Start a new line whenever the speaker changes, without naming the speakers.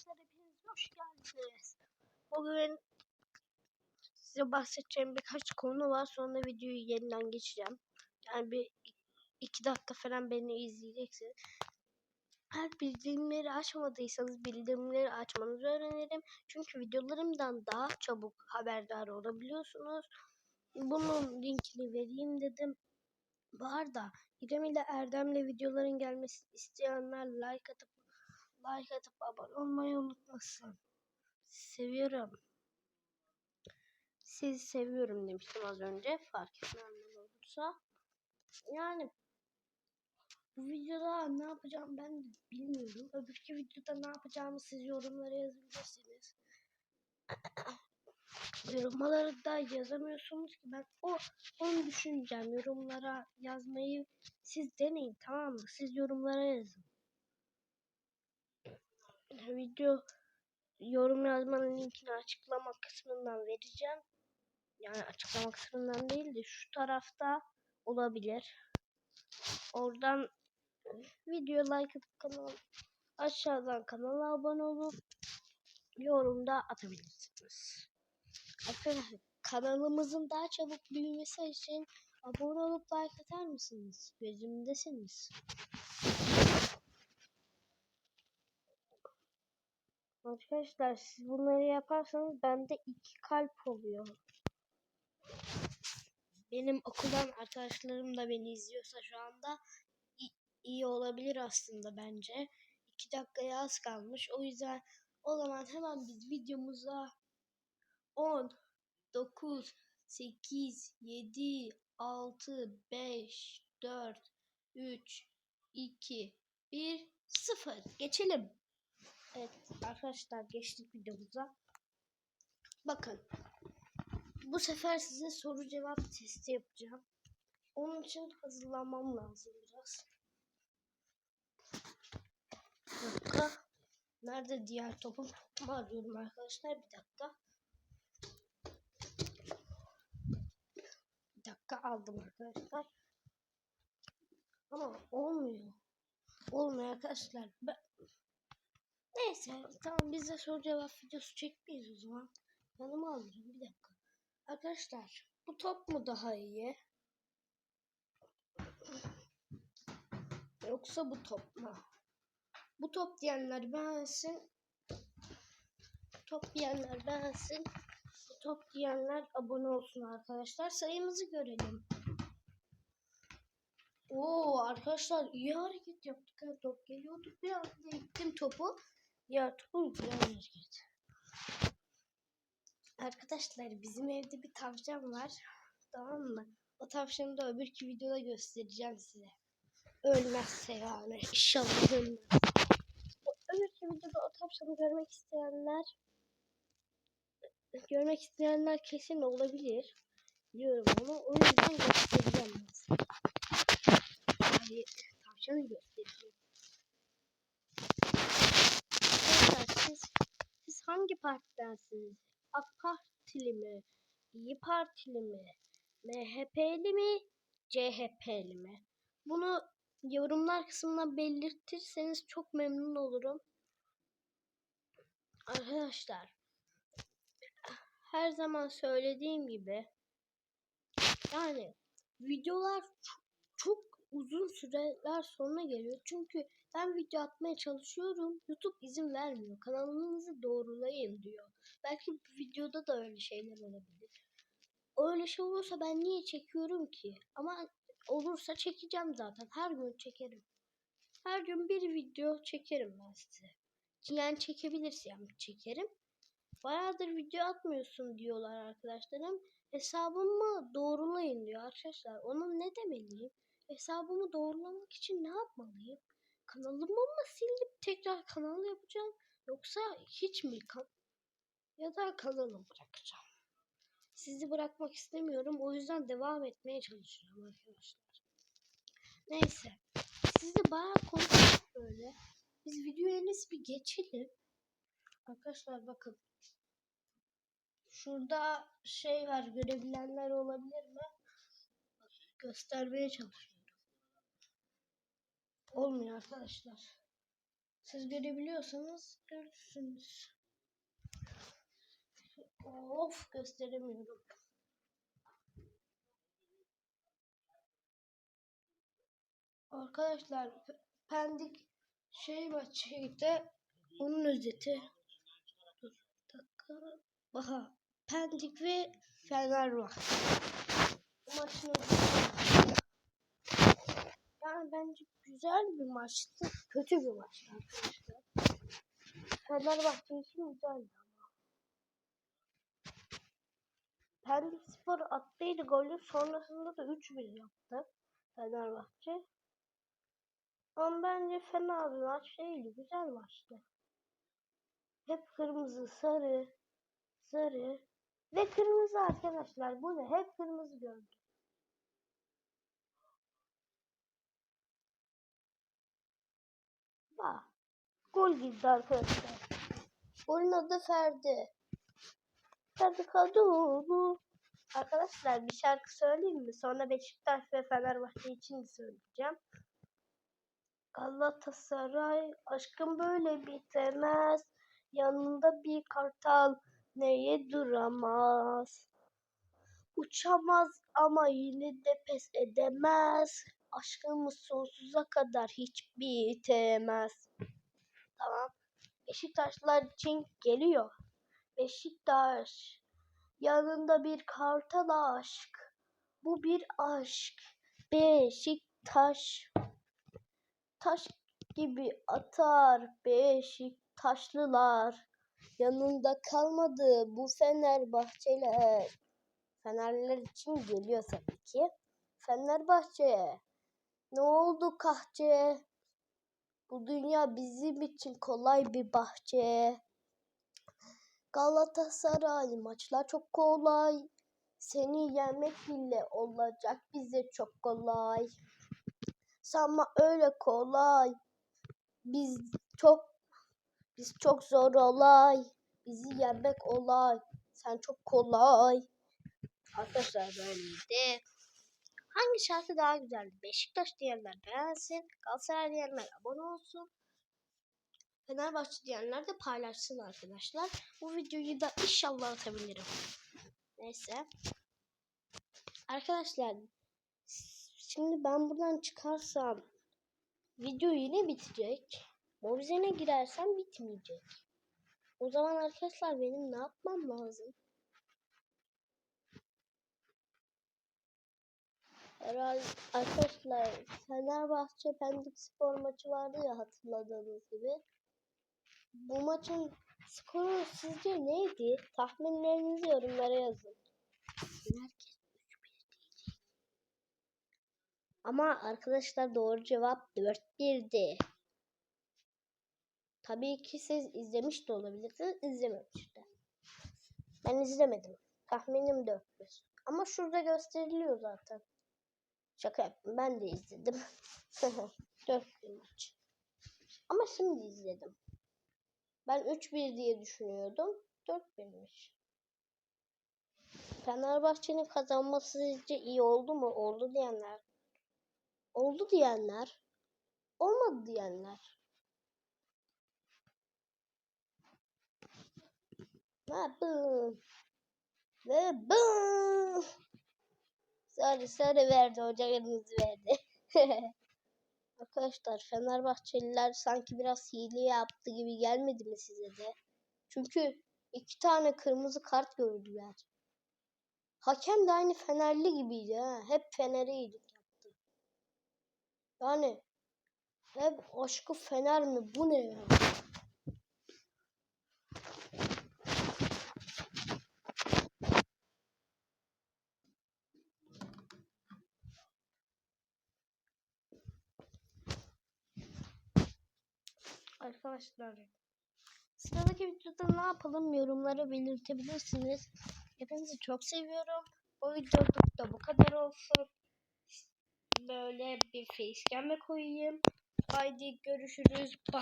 arkadaşlar hepiniz hoş geldiniz. Bugün size bahsedeceğim birkaç konu var. Sonra videoyu yeniden geçeceğim. Yani bir iki dakika falan beni izleyeceksiniz. Eğer bildirimleri açmadıysanız bildirimleri açmanızı öğrenirim. Çünkü videolarımdan daha çabuk haberdar olabiliyorsunuz. Bunun linkini vereyim dedim. Bu arada İrem ile Erdem'le videoların gelmesini isteyenler like atıp like atıp abone olmayı unutmasın. Seviyorum. Sizi seviyorum demiştim az önce. Fark etmeyenler olursa. Yani bu videoda ne yapacağım ben de bilmiyorum. Öbürki videoda ne yapacağımı siz yorumlara yazabilirsiniz. Yorumları da yazamıyorsunuz ki ben o onu düşüneceğim. Yorumlara yazmayı siz deneyin tamam mı? Siz yorumlara yazın. Video yorum yazmanın linkini açıklama kısmından vereceğim. Yani açıklama kısmından değil de şu tarafta olabilir. Oradan video like atıp kanal aşağıdan kanala abone olup yorumda atabilirsiniz. Arkadaşlar kanalımızın daha çabuk büyümesi için abone olup like atar mısınız? Gözümdesiniz. Arkadaşlar siz bunları yaparsanız bende iki kalp oluyor. Benim okuldan arkadaşlarım da beni izliyorsa şu anda iyi olabilir aslında bence. İki dakikaya az kalmış. O yüzden o zaman hemen biz videomuza 10, 9, 8, 7, 6, 5, 4, 3, 2, 1, 0. Geçelim. Evet arkadaşlar geçtik videomuza. Bakın. Bu sefer size soru cevap testi yapacağım. Onun için hazırlanmam lazım biraz. Bir dakika. Nerede diğer topum? Topumu arıyorum arkadaşlar. Bir dakika. Bir dakika aldım arkadaşlar. Ama olmuyor. Olmuyor arkadaşlar. Ben... Neyse tamam biz de soru cevap videosu çekmeyiz o zaman. Yanıma alırım bir dakika. Arkadaşlar bu top mu daha iyi? Yoksa bu top mu? Bu top diyenler beğensin. Top diyenler beğensin. Bu top diyenler abone olsun arkadaşlar. Sayımızı görelim. Oo arkadaşlar iyi hareket yaptık. Top geliyordu. Bir anda ittim topu. Ya topu güzel hareket. Arkadaşlar bizim evde bir tavşan var. Tamam mı? O tavşanı da öbürki videoda göstereceğim size. Ölmezse yani. İnşallah ölmez. O öbürki videoda o tavşanı görmek isteyenler görmek isteyenler kesin olabilir. Biliyorum onu. O yüzden göstereceğim size. Yani tavşanı göstereceğim. Arkadaşlar siz, siz hangi partidensiniz? AK Partili mi? İyi Partili mi? MHP'li mi? CHP'li mi? Bunu yorumlar kısmına belirtirseniz çok memnun olurum. Arkadaşlar her zaman söylediğim gibi yani videolar çok, çok uzun süreler sonra geliyor. Çünkü ben video atmaya çalışıyorum. YouTube izin vermiyor. Kanalınızı doğrulayın diyor. Belki videoda da öyle şeyler olabilir. Öyle şey olursa ben niye çekiyorum ki? Ama olursa çekeceğim zaten. Her gün çekerim. Her gün bir video çekerim ben size. Yani çekebilirsem çekerim. Bayağıdır video atmıyorsun diyorlar arkadaşlarım. Hesabımı doğrulayın diyor arkadaşlar. Ona ne demeliyim? Hesabımı doğrulamak için ne yapmalıyım? Kanalımı mı silip tekrar kanal yapacağım? Yoksa hiç mi kan ya da kanalı bırakacağım? Sizi bırakmak istemiyorum. O yüzden devam etmeye çalışıyorum arkadaşlar. Neyse. Siz de bayağı konuştuk böyle. Biz videoya bir geçelim. Arkadaşlar bakın. Şurada şey var. Görebilenler olabilir mi? Göstermeye çalışıyorum. Olmuyor arkadaşlar. Siz görebiliyorsanız görürsünüz. Of gösteremiyorum. Arkadaşlar Pendik şey maçıydı. Onun özeti. Dur bir dakika. Aha. Pendik ve Fenerbahçe. Bu maçın özeti. Yani bence güzel bir maçtı. Kötü bir maçtı arkadaşlar. Fenerbahçe için güzeldi ama. Pendik Spor attıydı golü. Sonrasında da 3-1 yaptı. Fenerbahçe. Ama bence fena bir maç değildi. Güzel maçtı. Hep kırmızı, sarı, sarı ve kırmızı arkadaşlar. Bu ne? Hep kırmızı gördüm. Gol girdi arkadaşlar. Golün adı Ferdi. Ferdi Kadıoğlu. Arkadaşlar bir şarkı söyleyeyim mi? Sonra Beşiktaş ve Fenerbahçe için söyleyeceğim. Galatasaray aşkım böyle bitemez. Yanında bir kartal neye duramaz. Uçamaz ama yine de pes edemez. Aşkımız sonsuza kadar hiç bitemez. Tamam. Beşiktaşlar için geliyor. Beşiktaş yanında bir kartal aşk. Bu bir aşk. Beşiktaş taş gibi atar Beşiktaşlılar. Yanında kalmadı bu Fenerbahçeler. Fenerliler için geliyor tabii ki. Fenerbahçe. Ne oldu kahçe? Bu dünya bizim için kolay bir bahçe. Galatasaray maçlar çok kolay. Seni yenmek bile olacak bize çok kolay. Sanma öyle kolay. Biz çok biz çok zor olay. Bizi yenmek olay. Sen çok kolay. Arkadaşlar böyleydi. Hangi şarkı daha güzeldi? Beşiktaş diyenler beğensin. Galatasaray diyenler abone olsun. Fenerbahçe diyenler de paylaşsın arkadaşlar. Bu videoyu da inşallah atabilirim. Neyse. Arkadaşlar Şimdi ben buradan çıkarsam video yine bitecek. Mobizen'e girersem bitmeyecek. O zaman arkadaşlar benim ne yapmam lazım? Herhalde arkadaşlar Fenerbahçe Pendik Spor maçı vardı ya hatırladığınız gibi. Bu maçın skoru sizce neydi? Tahminlerinizi yorumlara yazın. Herkes Ama arkadaşlar doğru cevap 4-1'di. Tabii ki siz izlemiş de olabilirsiniz, izlememiş de. Ben izlemedim. Tahminim 4-1. Ama şurada gösteriliyor zaten. Şaka yaptım. Ben de izledim. 4-1 maç. Ama şimdi izledim. Ben 3-1 diye düşünüyordum. 4-1'miş. Fenerbahçe'nin kazanması sizce iyi oldu mu? Oldu diyenler Oldu diyenler, olmadı diyenler. Ve bım. Ve bım. Sarı sarı verdi hoca kırmızı verdi. Arkadaşlar Fenerbahçeliler sanki biraz hile yaptı gibi gelmedi mi size de? Çünkü iki tane kırmızı kart gördüler. Hakem de aynı Fenerli gibiydi ha. Hep Fener'iydi. Yani hep aşkı fener mi? Bu ne ya? Arkadaşlar sıradaki videoda ne yapalım yorumlara belirtebilirsiniz. Hepinizi çok seviyorum. Bu videoluk da bu kadar olsun böyle bir facecam'e koyayım. Haydi görüşürüz. Bye.